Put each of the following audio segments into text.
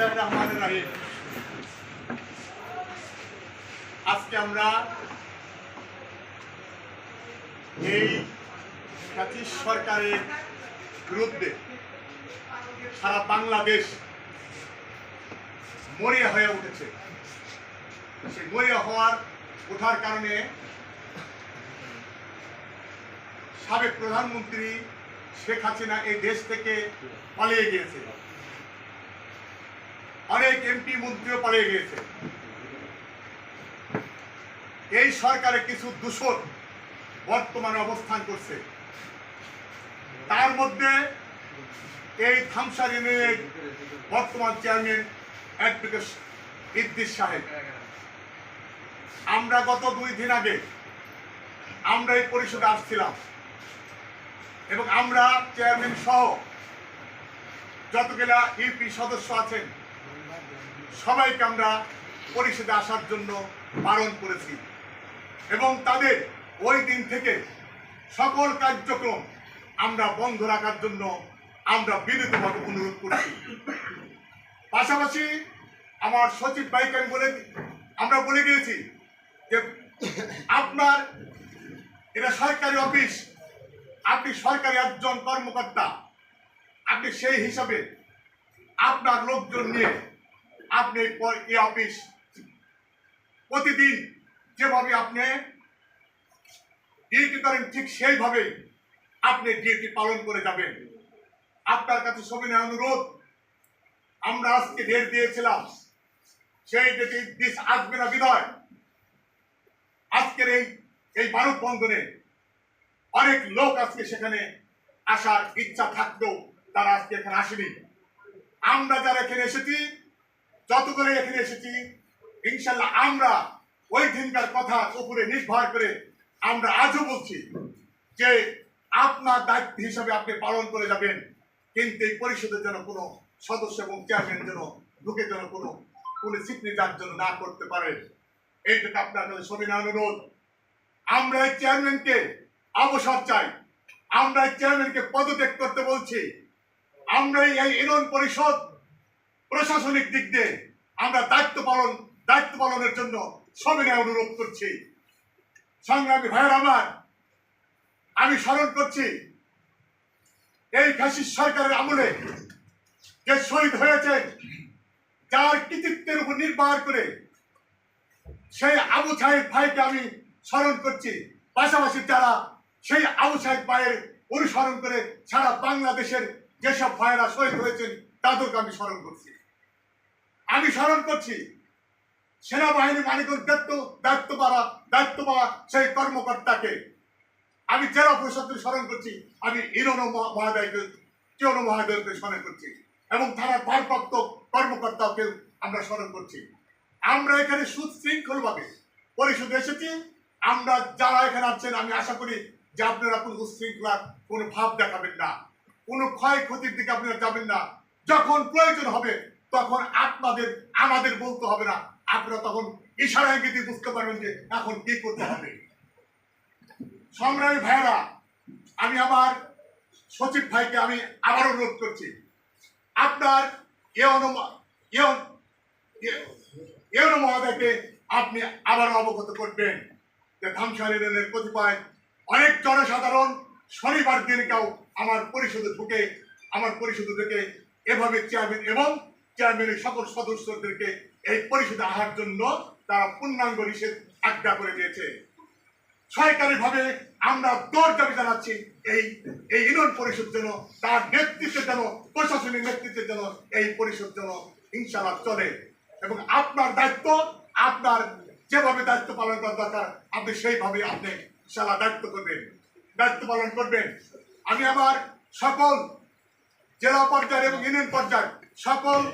বিসমিল্লাহির রহমানির রহিম। আজকে আমরা এই সরকারের বিরুদ্ধে সারা বাংলাদেশ মরিয়া হয়ে উঠেছে। সেই মরিয়া হওয়ার ওঠার কারণে সাবেক প্রধানমন্ত্রী শেখ হাসিনা এই দেশ থেকে পালিয়ে গিয়েছে অনেক এমপি মন্ত্রীও পালিয়ে গিয়েছে। এই সরকারে কিছু দূষণ বর্তমানে অবস্থান করছে। তার মধ্যে এই থামসার ইউনিয়নের বর্তমান চেয়ারম্যান অ্যাডভোকেট ইদ্দিস সাহেব। আমরা গত দুই দিন আগে আমরা এই পরিষদে আসছিলাম এবং আমরা চেয়ারম্যান সহ যতগুলা ইউপি সদস্য আছেন সবাইকে আমরা পরিষদে আসার জন্য বারণ করেছি। এবং তাদের ওই দিন থেকে সকল কার্যক্রম আমরা বন্ধ রাখার জন্য আমরা বিনীতভাবে অনুরোধ করছি। পাশাপাশি আমার সচিব ভাইকে আমি বলে আমরা বলে গিয়েছি যে আপনার, এটা সরকারি অফিস, আপনি সরকারি একজন কর্মকর্তা, আপনি সেই হিসাবে আপনার লোকজন নিয়ে আপনি এই অফিস প্রতিদিন যেভাবে আপনি ডিউটি করেন, ঠিক সেইভাবে আপনি ডিউটি পালন করে যাবেন। আপনার কাছে সবিনয় অনুরোধ, আমরা আজকে ডেট দিয়েছিলাম। সেই ডেটে দিস আসবে না বিদায়। আজকের এই এই মানব বন্ধনে অনেক লোক আজকে সেখানে আসার ইচ্ছা থাকলেও তারা আজকে এখানে আসেনি। আমরা যারা এখানে এসেছি যতগুলো এখানে এসেছি, ইনশাল্লাহ আমরা ওই দিনকার কথা উপরে নির্ভর করে আমরা আজও বলছি যে আপনার দায়িত্ব হিসাবে আপনি পালন করে যাবেন, কিন্তু এই পরিষদের জন্য কোনো সদস্য এবং চেয়ারম্যান যেন ঢুকে যেন কোনো কোনো সিগনেচার জন্য না করতে পারে, এইটুকু আপনার কাছে সবিনয় অনুরোধ। আমরা এই চেয়ারম্যানকে অবসর চাই, আমরা এই চেয়ারম্যানকে পদত্যাগ করতে বলছি, আমরা এই ইউনিয়ন পরিষদ প্রশাসনিক দিক দিয়ে আমরা দায়িত্ব পালন, দায়িত্ব পালনের জন্য সবিনয় অনুরোধ করছি। সংগ্রামী ভাইয়ের আমার, আমি স্মরণ করছি, এই ফ্যাসিস সরকারের আমলে যে শহীদ হয়েছে, যার কৃতিত্বের উপর নির্ভর করে সেই আবু সাহেব ভাইকে আমি স্মরণ করছি। পাশাপাশি যারা সেই আবু সাহেব ভাইয়ের অনুসরণ করে সারা বাংলাদেশের যেসব ভাইয়েরা শহীদ হয়েছেন, তাদেরকে আমি স্মরণ করছি। আমি স্মরণ করছি, সেনাবাহিনী মানিকের দায়িত্ব দায়িত্ব পাওয়া দায়িত্ব পাওয়া সেই কর্মকর্তাকে। আমি জেলা পরিষদকে স্মরণ করছি, আমি ইরনো মহাদয়কে কেউন মহাদয়কে স্মরণ করছি এবং থানার ভারপ্রাপ্ত কর্মকর্তাকে আমরা স্মরণ করছি। আমরা এখানে সুশৃঙ্খলভাবে পরিষদে এসেছি। আমরা যারা এখানে আছেন, আমি আশা করি যে আপনারা কোনো উশৃঙ্খলার, কোনো ভাব দেখাবেন না। কোনো ক্ষয়ক্ষতির দিকে আপনারা যাবেন না। যখন প্রয়োজন হবে তখন আপনাদের, আমাদের বলতে হবে না। আপনারা তখন ইশারা ইঙ্গিতে বুঝতে পারবেন যে এখন কি করতে হবে। সংগ্রামী ভাইয়েরা, আমি আমার সচিব ভাইকে আমি আবার অনুরোধ করছি। আপনার এ অনুমা এওনো মহোদয়কে আপনি আবার অবগত করবেন যে ধামসার ইউনিয়নের কতিপয় অনেক জনসাধারণ শনিবার দিনকেও আমার পরিষদে ঢুকে, আমার পরিষদে থেকে এভাবে চেয়ারম্যান এবং চেয়ারম্যানের সকল সদস্যদেরকে এই পরিষদে আহার জন্য তারা পূর্ণাঙ্গ নিষেধ আজ্ঞা করে দিয়েছে। সরকারিভাবে আমরা দর দাবি জানাচ্ছি, এই এই ইউনিয়ন পরিষদ যেন তার নেতৃত্বে যেন প্রশাসনিক নেতৃত্বে যেন এই পরিষদ যেন ইনশাল্লাহ চলে। এবং আপনার দায়িত্ব, আপনার যেভাবে দায়িত্ব পালন করা দরকার, আপনি সেইভাবে আপনি ইনশাল্লাহ দায়িত্ব করবেন। দায়িত্ব পালন করবেন। আমি আমার সকল জেলা পর্যায়ে এবং ইউনিয়ন পর্যায়ে সকল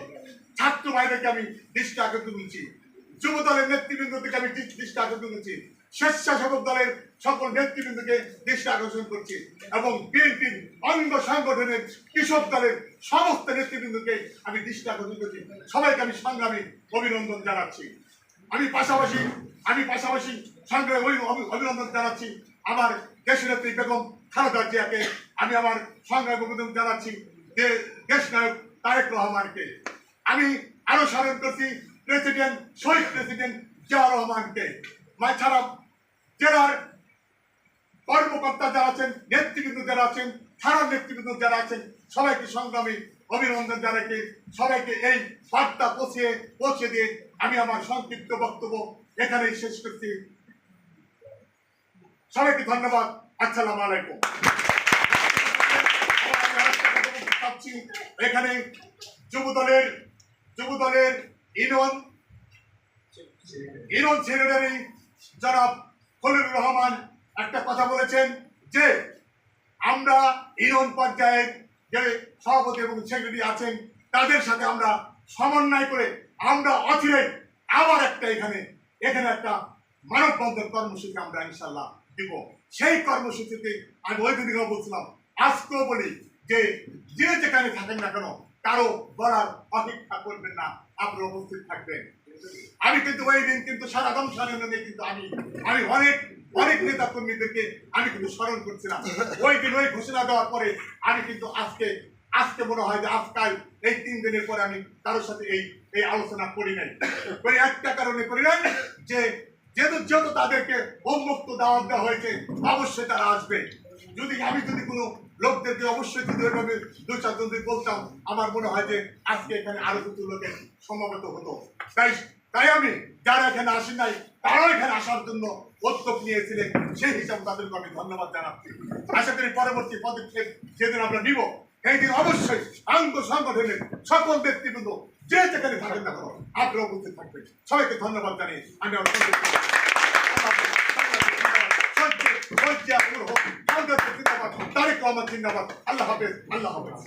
ছাত্র ভাইদেরকে আমি দৃষ্টি আকর্ষণ করছি। যুব দলের নেতৃবৃন্দ থেকে আমি দৃষ্টি আকর্ষণ করছি। স্বেচ্ছাসেবক দলের সকল নেতৃবৃন্দকে দৃষ্টি আকর্ষণ করছি এবং বিএনপির অঙ্গ সংগঠনের কৃষক দলের সমস্ত নেতৃবৃন্দকে আমি দৃষ্টি আকর্ষণ করছি। সবাইকে আমি সংগ্রামী অভিনন্দন জানাচ্ছি। আমি পাশাপাশি আমি পাশাপাশি সংগ্রামী অভি- অভি- অভিনন্দন জানাচ্ছি আমার দেশনেত্রী বেগম খালেদা জিয়াকে। আমি আমার সংগ্রামী অভিনন্দন জানাচ্ছি। যে দেশ নায়ক তারেক রহমানকে। আমি আরও স্মরণ করছি প্রেসিডেন্ট, শহীদ প্রেসিডেন্ট জিয়া রহমানকে। এছাড়া জেলার কর্মকর্তা যারা আছেন, নেতৃবৃন্দ যারা আছেন, থানার নেতৃবৃন্দ যারা আছেন, সবাইকে সংগ্রামী অভিনন্দন জানাকে সবাইকে এই বার্তা পৌঁছে পৌঁছে দিয়ে আমি আমার সংক্ষিপ্ত বক্তব্য এখানেই শেষ করছি। সবাইকে ধন্যবাদ। আসসালামু আলাইকুম। চাচ্ছি, এখানে যুব দলের যুব দলের ইনন ইনন সেক্রেটারি জনাব খলিলুর রহমান একটা কথা বলেছেন যে আমরা ইউনিয়ন পর্যায়ের যে সভাপতি এবং সেক্রেটারি আছেন তাদের সাথে আমরা সমন্বয় করে আমরা অচিরে আবার একটা এখানে এখানে একটা মানববন্ধন কর্মসূচি আমরা ইনশাল্লাহ দিব। সেই কর্মসূচিতে আমি ওই দিনও বলছিলাম আজকেও বলি যে যে যেখানে থাকেন না কেন, কারও বলার অপেক্ষা করবেন না, আপনি উপস্থিত থাকবেন। আমি কিন্তু ওই দিন কিন্তু সারা দম সারানো কিন্তু আমি আমি অনেক অনেক নেতা কর্মীদেরকে আমি কিন্তু স্মরণ করছিলাম। ওই দিন ওই ঘোষণা দেওয়ার পরে আমি কিন্তু আজকে আজকে মনে হয় যে আজকাল এই তিন দিনের পরে আমি কারোর সাথে এই এই আলোচনা করি নাই। করি একটা কারণে করি নাই যে, যেহেতু যেহেতু তাদেরকে উন্মুক্ত দাওয়াত দেওয়া হয়েছে, অবশ্যই তারা আসবে। যদি আমি যদি কোনো লোকদেরকে অবশ্যই যদি ওইভাবে দু চারজন যদি বলতাম, আমার মনে হয় যে আজকে এখানে আরও কিছু লোকের সমাগত হতো। তাই তাই আমি যারা এখানে আসেন নাই, তারাও এখানে আসার জন্য উদ্যোগ নিয়েছিলেন, সেই হিসাবে তাদেরকে আমি ধন্যবাদ জানাচ্ছি। আশা করি পরবর্তী পদক্ষেপ যেদিন আমরা নিব, সেই দিন অবশ্যই আঙ্গ সংগঠনের সকল ব্যক্তিবৃন্দ যে যেখানে থাকেন না কেন, আগ্রহ উপস্থিত থাকবে। সবাইকে ধন্যবাদ জানিয়ে আমি আমার promising number. Allah Hafiz, Allah Hafiz.